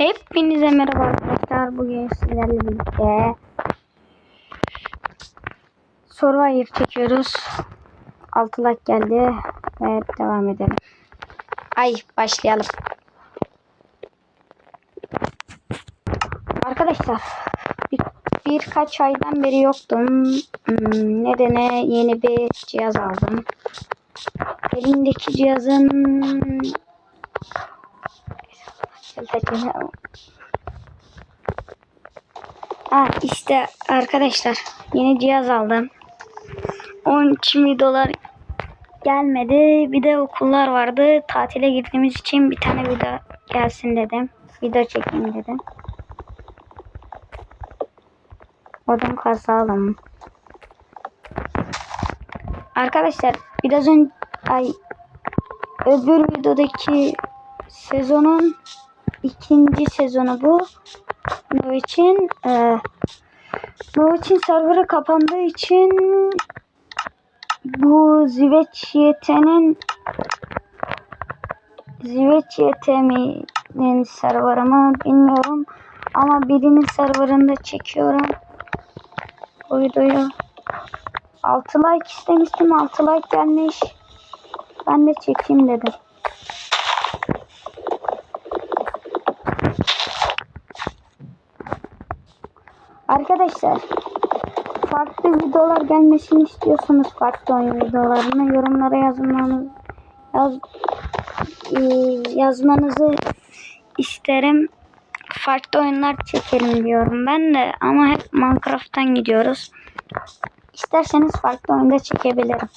Hepinize merhaba arkadaşlar. Bugün sizlerle birlikte Survivor çekiyoruz. 6 like geldi. Evet devam edelim. Ay başlayalım. Arkadaşlar bir, birkaç aydan beri yoktum. Hmm, nedene yeni bir cihaz aldım. Elimdeki cihazın Ha işte arkadaşlar yeni cihaz aldım. 13 dolar gelmedi. Bir de okullar vardı. Tatile gittiğimiz için bir tane video gelsin dedim. Video çekeyim dedim. Odun kazalım. Arkadaşlar biraz önce ay öbür videodaki sezonun ikinci sezonu bu. İçin e, için serverı kapandığı için bu Zveçyete'nin Zveçyete'nin serverı mı bilmiyorum ama birinin serverında çekiyorum. Bu videoyu 6 like istemiştim 6 like gelmiş. Ben de çekeyim dedim Arkadaşlar farklı videolar gelmesini istiyorsanız farklı oyun videolarını yorumlara yazmanız yaz, e, yazmanızı isterim. Farklı oyunlar çekelim diyorum ben de ama hep Minecraft'tan gidiyoruz. İsterseniz farklı oyunda çekebilirim.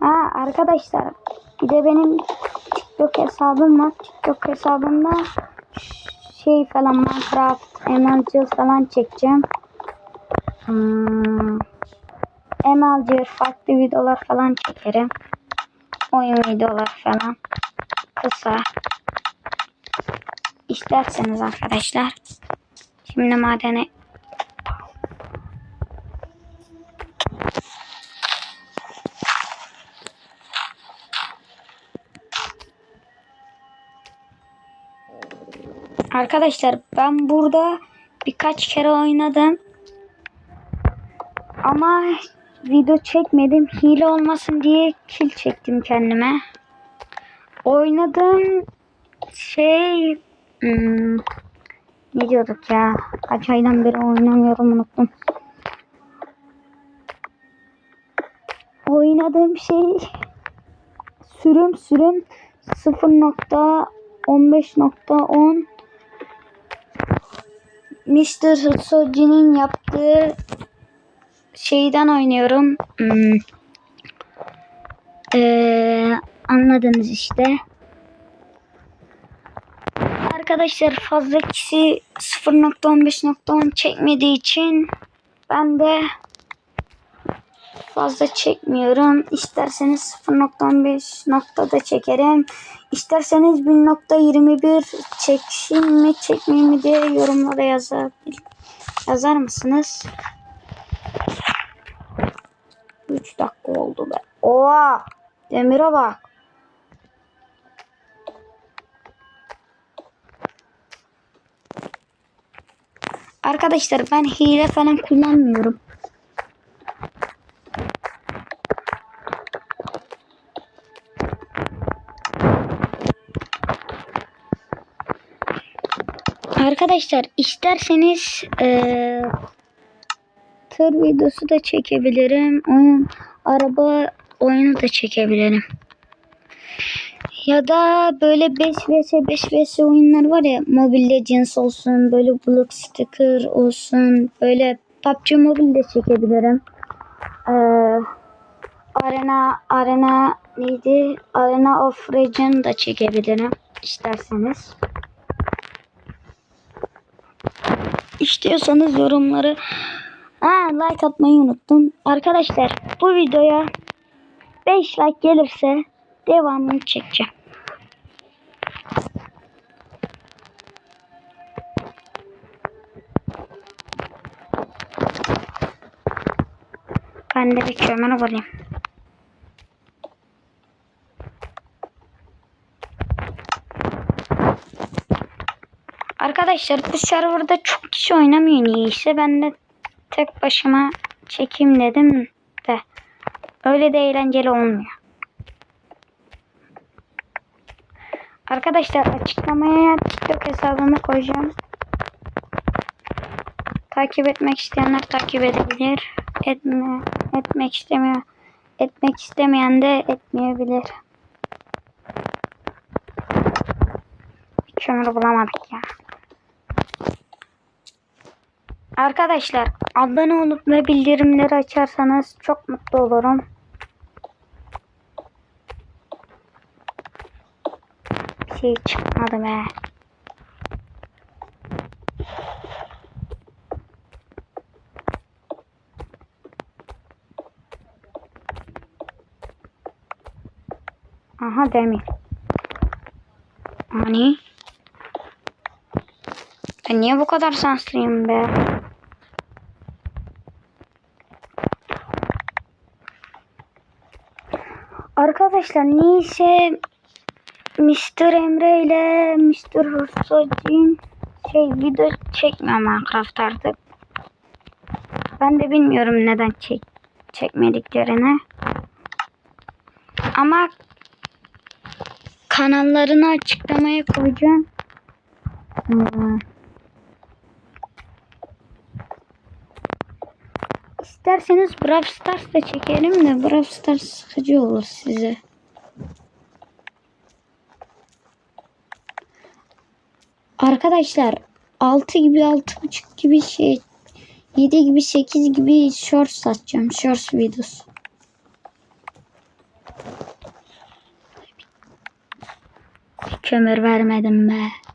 Ha arkadaşlar bir de benim TikTok hesabım var. TikTok hesabımda şey falan Minecraft, MLG falan çekeceğim. Hmm. MLG farklı videolar falan çekerim. Oyun videolar falan. Kısa. İsterseniz arkadaşlar. Şimdi madene Arkadaşlar ben burada birkaç kere oynadım. Ama video çekmedim. Hile olmasın diye kill çektim kendime. Oynadım şey hmm, ne diyorduk ya? Kaç aydan beri oynamıyorum unuttum. Oynadığım şey sürüm sürüm 0.15.10 Mr. Hutsoji'nin yaptığı şeyden oynuyorum. Hmm. Ee, anladınız işte. Arkadaşlar fazla kişi 0.15.10 çekmediği için ben de fazla çekmiyorum. İsterseniz 0.15 noktada çekerim. İsterseniz 1.21 çekeyim mi çekmeyeyim mi diye yorumlara yazar, yazar mısınız? 3 dakika oldu be. Oha! Demire bak. Arkadaşlar ben hile falan kullanmıyorum. Arkadaşlar isterseniz e, tır videosu da çekebilirim. Oyun, araba oyunu da çekebilirim. Ya da böyle 5 vs 5 vs oyunlar var ya Mobile Legends olsun böyle Block Sticker olsun böyle PUBG Mobile de çekebilirim. Ee, Arena Arena neydi? Arena of Region da çekebilirim isterseniz. İstiyorsanız yorumları ha, like atmayı unuttum. Arkadaşlar bu videoya 5 like gelirse devamını çekeceğim. Ben de bir kömür bulayım. Arkadaşlar bu serverda çok kişi oynamıyor niyeyse. Ben de tek başıma çekeyim dedim de. Öyle de eğlenceli olmuyor. Arkadaşlar açıklamaya TikTok hesabımı koyacağım. Takip etmek isteyenler takip edebilir. Etme, etmek istemiyor. Etmek istemeyen de etmeyebilir. Bir kömür bulamadık ya. Arkadaşlar abone olup ve bildirimleri açarsanız çok mutlu olurum. Bir şey çıkmadı be. Aha demir. Hani? Ben niye bu kadar şanslıyım be? Arkadaşlar neyse Mr. Emre ile Mr. Hırsocin şey video çekmiyor Minecraft artık. Ben de bilmiyorum neden çek çekmediklerini. Ama kanallarını açıklamaya koyacağım. Hmm. İsterseniz Brawl Stars da çekelim de Brawl Stars sıkıcı olur size. Arkadaşlar 6 gibi 6.5 gibi şey 7 gibi 8 gibi shorts atacağım. Shorts videosu. Kömür vermedim be.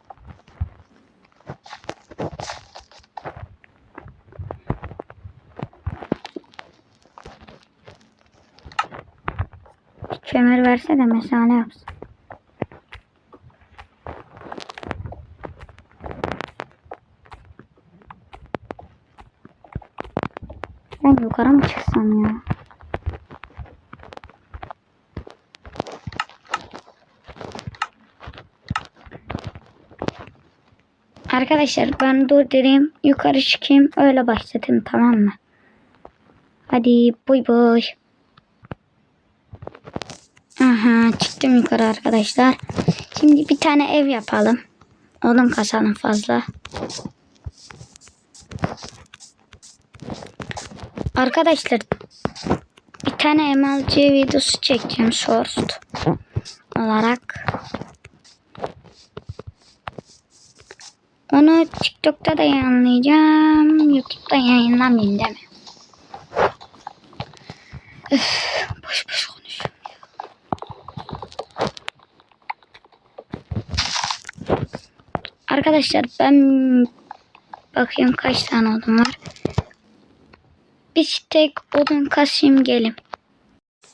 Kömür verse de mesane yapsın. Ben yukarı mı çıksam ya? Arkadaşlar ben dur dedim yukarı çıkayım öyle başlatayım tamam mı? Hadi boy boy. Aha çıktım yukarı arkadaşlar. Şimdi bir tane ev yapalım. Odun kasalım fazla. Arkadaşlar bir tane MLG videosu çekeceğim short olarak. Onu TikTok'ta da yayınlayacağım. YouTube'da yayınlamayayım değil mi? Üf, Arkadaşlar ben bakayım kaç tane odun var. Bir tek odun kasayım gelim.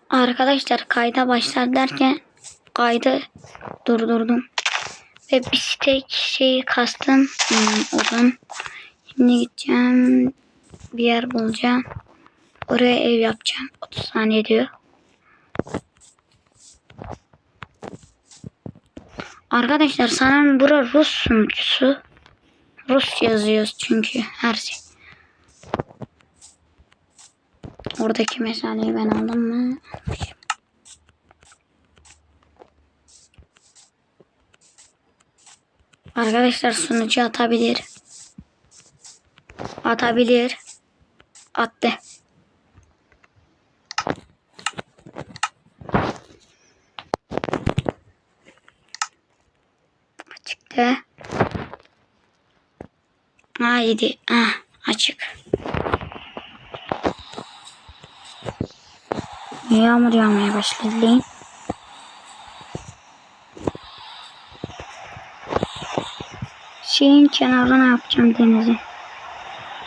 Arkadaşlar kayda başlar derken kaydı durdurdum. Ve bir stek şeyi kastım. Hmm, odun. Şimdi gideceğim. Bir yer bulacağım. Oraya ev yapacağım. 30 saniye diyor. Arkadaşlar sanırım bura Rus sunucusu. Rus yazıyoruz çünkü her şey. Oradaki mesaleyi ben aldım mı? Arkadaşlar sunucu atabilir. Atabilir. Attı. Açıktı. Haydi. Ah, açık. Yağmur yağmaya başladı. Şeyin kenarına yapacağım denizi.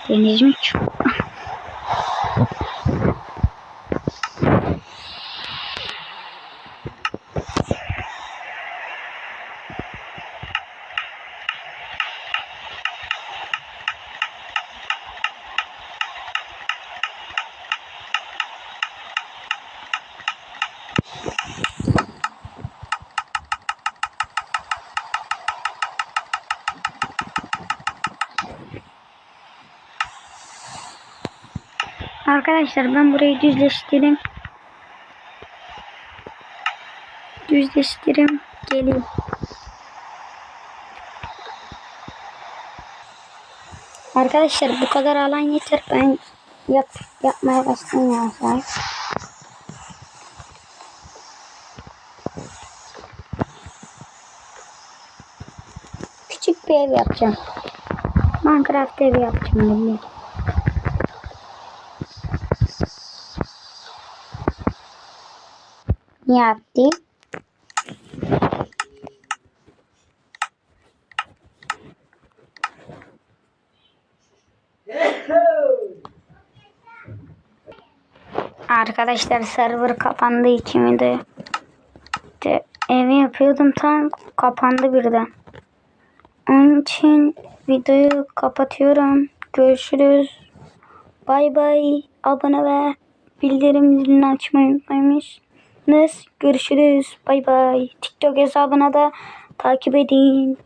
Deniz mi Arkadaşlar ben burayı düzleştireyim. Düzleştireyim. Geleyim. Arkadaşlar bu kadar alan yeter. Ben yap yapmaya başlayayım yavaş yavaş. Küçük bir ev yapacağım. Minecraft evi yapacağım. Ben yaptı. Arkadaşlar server kapandığı için de, de evi yapıyordum tam kapandı birden. Onun için videoyu kapatıyorum. Görüşürüz. Bay bay. Abone ve bildirim zilini açmayı unutmayınız. Görüşürüz. Bay bay. TikTok hesabına da takip edin.